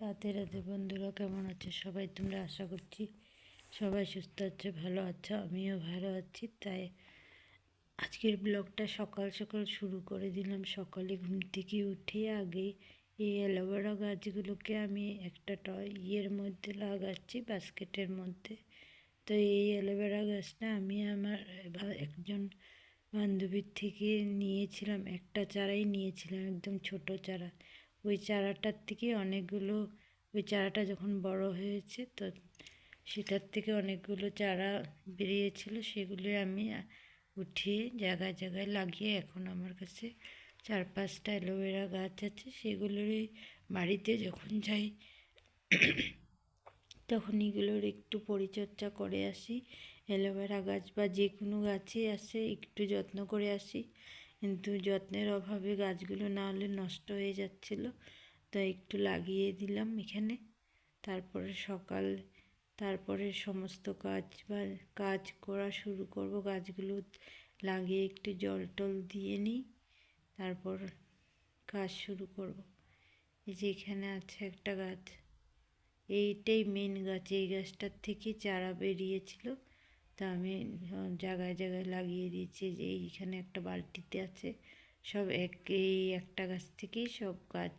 রাতে রাতে বন্ধুরা, কেমন আছে সবাই? তোমরা আশা করছি সবাই সুস্থ আছে, ভালো আছো, আমিও ভালো আছি। তাই আজকের ব্লগটা সকাল সকাল শুরু করে দিলাম। সকালে ঘুম থেকে উঠে আগে এই অ্যালোভেরা গাছগুলোকে আমি একটা ইয়ের মধ্যে লাগাচ্ছি, বাস্কেটের মধ্যে। তো এই অ্যালোভেরা গাছটা আমি আমার একজন বান্ধবীর থেকে নিয়েছিলাম, একটা চারাই নিয়েছিলাম, একদম ছোট চারা। ওই চারাটার থেকে অনেকগুলো, ওই চারাটা যখন বড় হয়েছে তো সেটার থেকে অনেকগুলো চারা বেরিয়েছিল সেগুলো আমি উঠিয়ে জায়গায় জায়গায় লাগিয়ে এখন আমার কাছে চার পাঁচটা অ্যালোভেরা গাছ আছে, সেগুলোরই বাড়িতে যখন যাই, তখন এগুলোর একটু পরিচর্যা করে আসি। অ্যালোভেরা গাছ বা যে কোনো গাছই আসে, একটু যত্ন করে আসি। কিন্তু যত্নের অভাবে গাছগুলো না হলে নষ্ট হয়ে যাচ্ছিল। তো একটু লাগিয়ে দিলাম এখানে। তারপরে সকাল, তারপরে সমস্ত কাজ বা কাজ করা শুরু করব। গাছগুলো লাগিয়ে একটু জল টল দিয়ে নিই। তারপর কাজ শুরু করব। এই যে এখানে আছে একটা গাছ। এইটাই মেন গাছ। এই গাছটার থেকে চারা বেরিয়েছিল। তা আমি জায়গায় জায়গায় লাগিয়ে দিয়েছি যে এইখানে একটা বালতিতে আছে। সব এক এই একটা গাছ থেকেই সব গাছ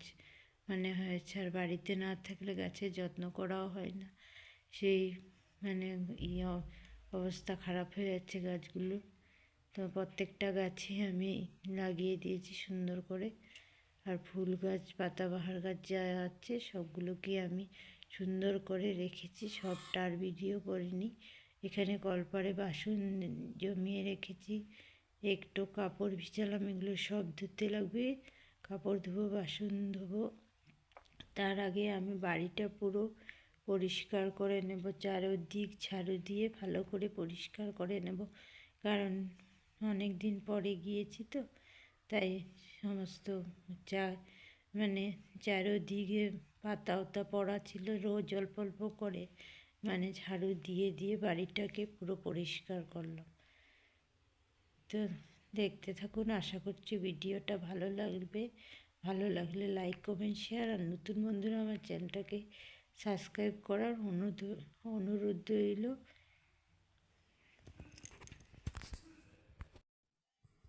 মানে হয়েছে। আর বাড়িতে না থাকলে গাছের যত্ন করাও হয় না। সেই মানে ইয়ে অবস্থা খারাপ হয়ে যাচ্ছে গাছগুলো। তো প্রত্যেকটা গাছে আমি লাগিয়ে দিয়েছি সুন্দর করে। আর ফুল গাছ, পাতাবাহার গাছ যা আছে সবগুলোকে আমি সুন্দর করে রেখেছি। সবটা আর ভিডিও করিনি। এখানে কলপারে বাসন জমিয়ে রেখেছি। একটু কাপড় ভিজালাম, এগুলো সব ধুতে লাগবে। কাপড় ধোবো, বাসন ধোবো। তার আগে আমি বাড়িটা পুরো পরিষ্কার করে নেব, চারোদিক ঝাড়ু দিয়ে ভালো করে পরিষ্কার করে নেব। কারণ অনেক দিন পরে গিয়েছি তো, তাই সমস্ত চা মানে চারোদিকে পাতা ওতা পড়া ছিল রোজ অল্প অল্প করে। মানে ঝাড়ু দিয়ে দিয়ে বাড়িটাকে পুরো পরিষ্কার করলাম তো দেখতে থাকুন, আশা করছি ভিডিওটা ভালো লাগবে। ভালো লাগলে লাইক কমেন্ট শেয়ার আর নতুন বন্ধুরা আমার চ্যানেলটাকে সাবস্ক্রাইব করার অনুরোধ অনুরোধ রইল।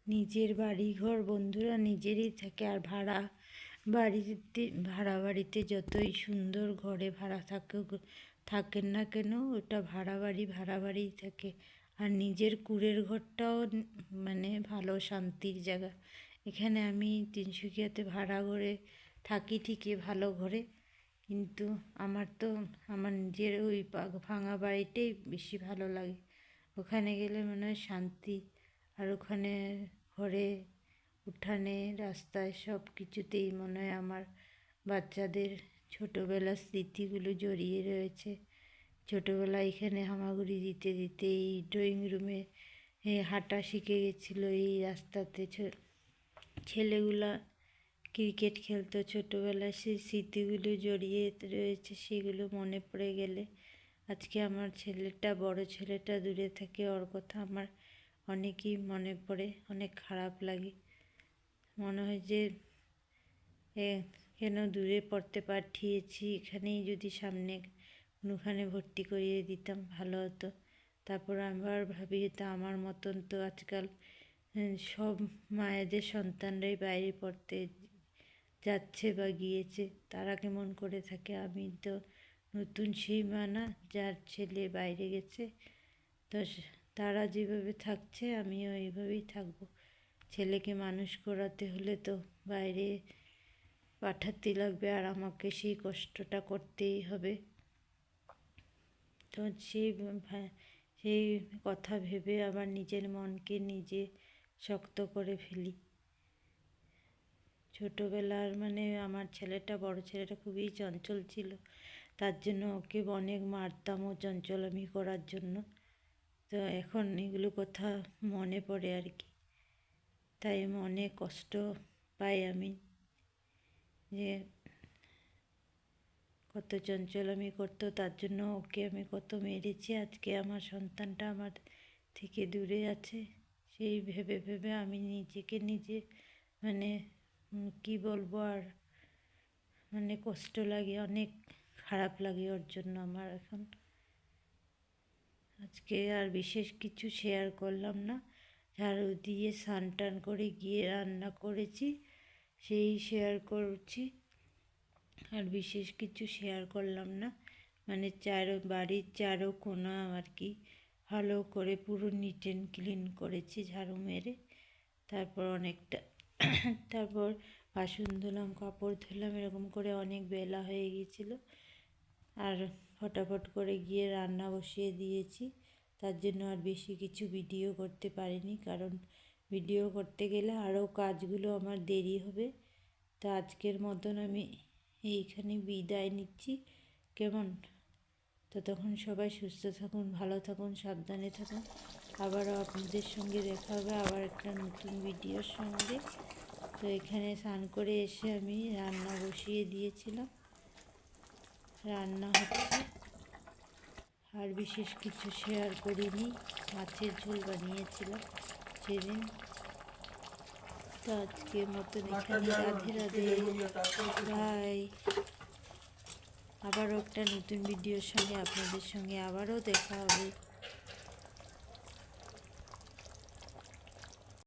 নিজের বাড়ি ঘর বন্ধুরা নিজেরই থাকে আর ভাড়া বাড়িতে ভাড়া বাড়িতে যতই সুন্দর ঘরে ভাড়া থাকুক থাকেন না কেন? ওটা ভাড়া বাড়ি ভাড়া বাড়িই থাকে। আর নিজের কুড়ের ঘরটাও মানে ভালো, শান্তির জায়গা। এখানে আমি তিনসুকিয়াতে ভাড়া ঘরে থাকি ঠিকই, ভালো ঘরে। কিন্তু আমার তো, আমার নিজের ওই ভাঙা বাড়িটাই বেশি ভালো লাগে। ওখানে গেলে মনে হয় শান্তি। আর ওখানে ঘরে, উঠানে, রাস্তায় সব কিছুতেই মনে হয় আমার বাচ্চাদের ছোটোবেলার স্মৃতিগুলো জড়িয়ে রয়েছে। ছোটোবেলায় এখানে হামাগুড়ি দিতে দিতে এই ড্রয়িং রুমে হাঁটা শিখে গেছিল এই রাস্তাতে। ছেলেগুলা ক্রিকেট খেলতো ছোটোবেলায়, সেই স্মৃতিগুলো জড়িয়ে রয়েছে, সেগুলো মনে পড়ে গেলে। আজকে আমার ছেলেটা, বড় ছেলেটা দূরে থাকে, ওর কথা আমার অনেকই মনে পড়ে, অনেক খারাপ লাগে। মনে হয় যে কেন দূরে পড়তে পাঠিয়েছি? এখানেই যদি সামনে কোনোখানে ভর্তি করিয়ে দিতাম, ভালো হতো। তারপর আবার ভাবি তো আমার মতন তো আজকাল সব মায়েদের সন্তানরাই বাইরে পড়তে যাচ্ছে বা গিয়েছে। তারা কেমন করে থাকে? আমি তো নতুন সেই মা না, যার ছেলে বাইরে গেছে। তো তারা যেভাবে থাকছে, আমিও এইভাবেই থাকব। ছেলেকে মানুষ করাতে হলে তো বাইরে পাঠাতে লাগবে আর আমাকে সেই কষ্টটা করতেই হবে। তো সেই সেই কথা ভেবে আবার নিজের মনকে নিজে শক্ত করে ফেলি। ছোটোবেলার মানে আমার ছেলেটা, বড় ছেলেটা খুবই চঞ্চল ছিল। তার জন্য ওকে অনেক মারতামও চঞ্চলামি করার জন্য। তো এখন এগুলো কথা মনে পড়ে আর কি। তাই মনে কষ্ট পাই আমি। যে কত চঞ্চল আমি করতো, তার জন্য ওকে আমি কত মেরেছি। আজকে আমার সন্তানটা আমার থেকে দূরে আছে। সেই ভেবে ভেবে আমি নিজেকে নিজে মানে কি বলব আর মানে কষ্ট লাগে, অনেক খারাপ লাগে ওর জন্য আমার এখন। আজকে আর বিশেষ কিছু শেয়ার করলাম না। ঝাড়ু দিয়ে স্নান টান করে গিয়ে রান্না করেছি। সেই শেয়ার করছি। আর বিশেষ কিছু শেয়ার করলাম না। মানে চারো, বাড়ির চারো কোনা আর কি ভালো করে পুরো নিট অ্যান্ড ক্লিন করেছি ঝাড়ু মেরে। তারপর অনেকটা, তারপর বাসন ধুলাম, কাপড় ধুলাম, এরকম করে অনেক বেলা হয়ে গিয়েছিল। আর ফটাফট করে গিয়ে রান্না বসিয়ে দিয়েছি। তার জন্য আর বেশি কিছু ভিডিও করতে পারিনি কারণ ভিডিও করতে গেলে আরও কাজগুলো আমার দেরি হবে। তা আজকের মতন আমি এইখানে বিদায় নিচ্ছি। কেমন? ততক্ষণ সবাই সুস্থ থাকুন, ভালো থাকুন, সাবধানে থাকুন। আবারও আপনাদের সঙ্গে দেখা হবে আবার একটা নতুন ভিডিওর সঙ্গে। তো এখানে স্নান করে এসে আমি রান্না বসিয়ে দিয়েছিলাম। রান্না হচ্ছে। আর বিশেষ কিছু শেয়ার করিনি, মাছের ঝোল বানিয়েছিলাম। সেদিন তো আজকের মতন এখানে রাধে রাধে বাই আবারও একটা নতুন ভিডিওর সঙ্গে আপনাদের সঙ্গে আবারও দেখা হবে।